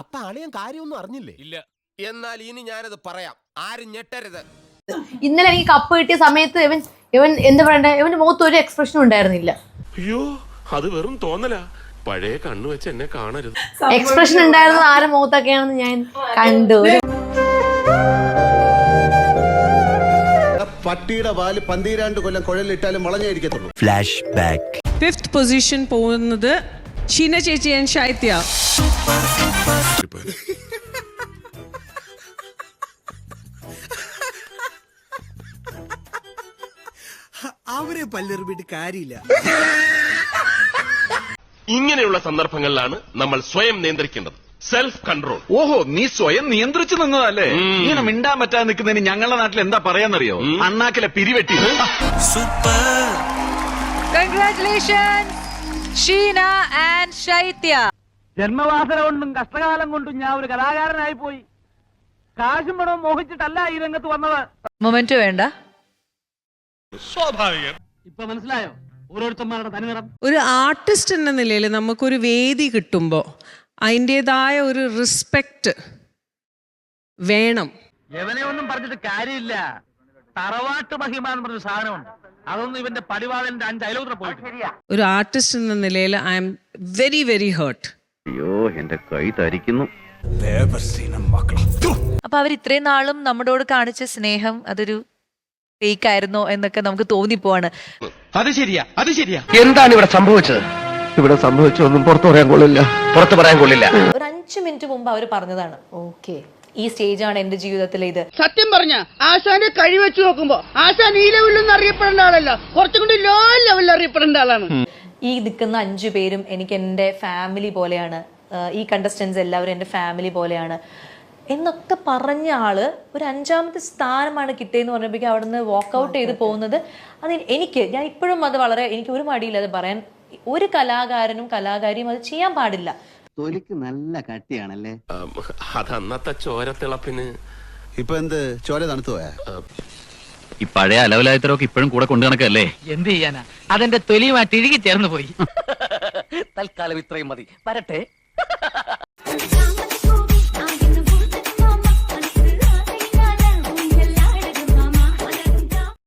അപ്പൊ അളിയൻ കാര്യമൊന്നും അറിഞ്ഞില്ലേ? ഇല്ല. എന്നാൽ ഇനി ഞാനത് പറയാം. ആരും ഞെട്ടരുത്. ഇന്നലെ എനിക്ക് കപ്പ് കിട്ടിയ സമയത്ത് ഇവൻ ഇവൻ എന്താ പറയണ്ടേ? ഇവന്റെ മുഖത്ത് ഒരു എക്സ്പ്രഷനും ഉണ്ടായിരുന്നില്ല. അയ്യോ അത് വെറും തോന്നലാ. പഴയ കണ്ണു വെച്ച് എന്നെ കാണരുത്. എക്സ്പ്രഷൻ ഉണ്ടായിരുന്നത് ആരുടെ മുഖത്തൊക്കെയാണെന്ന് ഞാൻ കണ്ടു. പട്ടിയുടെ പാൽ പന്തീരാണ്ട് കൊല്ലം കുഴലിട്ടാലും വളഞ്ഞായിരിക്കത്തുള്ളൂ ഫിഫ്ത് പൊസിഷൻ പോകുന്നത് ഷീന ചേച്ചി ആൻഡ് ശൈത്യ അവരെ പല്ലെറിഞ്ഞിട്ട് കാര്യമില്ല. ഇങ്ങനെയുള്ള സന്ദർഭങ്ങളിലാണ് നമ്മൾ സ്വയം നിയന്ത്രിക്കേണ്ടത്. സെൽഫ് കൺട്രോൾ ഓഹോ നീ സ്വയം നിയന്ത്രിച്ചു നിന്നതല്ലേ? ഇങ്ങനെ മിണ്ടാൻ പറ്റാതെ നിൽക്കുന്നതിന് ഞങ്ങളുടെ നാട്ടിൽ എന്താ പറയാന്നറിയോ? അണ്ണാക്കിലെ പിരിവെട്ടി. Super congratulation Sheena and Shaithya ജന്മവാസന കൊണ്ടും കഷ്ടകാലം കൊണ്ടും ഞാൻ ഒരു കലാകാരനായി പോയി. കാശും പണവും മോഹിച്ചിട്ടല്ല ഈ രംഗത്ത് വന്നത്. മൊമെന്റ് വേണ്ട. സ്വാഭാവികം. ഇപ്പൊ മനസ്സിലായോ? ഓരോരുത്തന്മാരുടെ തനിനിറം. ഒരു ആർട്ടിസ്റ്റ് എന്ന നിലയിൽ നമുക്കൊരു വേദി കിട്ടുമ്പോ അതിന്റെതായ ഒരു റിസ്പെക്റ്റ് വേണം. എവനെ ഒന്നും പറഞ്ഞിട്ട് കാര്യമില്ല. തറവാട്ട് മഹിമ എന്ന് പറഞ്ഞ സാധനമുണ്ട്. അതൊന്നും ഇവന്റെ പടിവാളന്റെ അഞ്ച് അയലോത്ര പോയിട്ട്. ഒരു ആർട്ടിസ്റ്റ് എന്ന നിലയിൽ I am very very hurt അയ്യോ എന്റെ കൈ തരിക്കുന്നു. അപ്പൊ അവർ ഇത്രയും നാളും നമ്മളോട് കാണിച്ച സ്നേഹം അതൊരു ഫേക്ക് ആയിരുന്നോ എന്നൊക്കെ നമുക്ക് തോന്നിപ്പോവാണ്. അത് ശരിയാ അത് ശരിയാ. എന്താണ് ഇവിടെ സംഭവിച്ചത്? ഇവിടെ സംഭവിച്ചൊന്നും പുറത്തു പറയാൻ കൊള്ളില്ല. പുറത്തു പറയാൻ കൊള്ളില്ല. ഒരു അഞ്ചു മിനിറ്റ് മുമ്പ് അവർ പറഞ്ഞതാണ്. ഓക്കെ ഈ സ്റ്റേജാണ് എന്റെ ജീവിതത്തിലെ ഇത്. സത്യം പറഞ്ഞ ആശാന്റെ കഴിവെച്ച് നോക്കുമ്പോ ആശാൻ ഈ ലെവലിലൊന്നും അറിയപ്പെടേണ്ട ആളല്ല. കുറച്ചും കൂടി ലോ ലെവലിൽ അറിയപ്പെടേണ്ട ആളാണ്. ഈ നിൽക്കുന്ന അഞ്ചു പേരും എനിക്ക് എന്റെ ഫാമിലി പോലെയാണ്. ഈ കണ്ടസ്റ്റൻസ് എല്ലാവരും എന്റെ ഫാമിലി പോലെയാണ്. എന്നൊക്കെ പറഞ്ഞ ആൾ ഒരു അഞ്ചാമത്തെ സ്ഥാനമാണ് കിട്ടിയെന്ന് പറഞ്ഞപ്പോഴേക്കും അവിടെ നിന്ന് വാക്കൗട്ട് ചെയ്ത് പോകുന്നത്. അത് എനിക്ക് ഞാൻ ഇപ്പോഴും അത് വളരെ എനിക്ക് ഒരു മടിയില്ല അത് പറയാൻ. ഒരു കലാകാരനും കലാകാരിയും അത് ചെയ്യാൻ പാടില്ല. തൊലിക്ക് നല്ല കട്ടിയാണല്ലേ? അത് അന്നത്തെ ചോരത്തിളപ്പിന് ഇപ്പൊ എന്ത്? ചോര തണുത്തു പോയാ? ഈ പഴയ അലവലായത്തരൊക്കെ ഇപ്പോഴും കൂടെ കൊണ്ടു നടക്കല്ലേ? എന്ത് ചെയ്യാനാ? അതെന്റെ തൊലിയുമായിട്ട് ഇഴുകി ചേർന്ന് പോയി. തൽക്കാലം ഇത്രയും മതി. വരട്ടെ.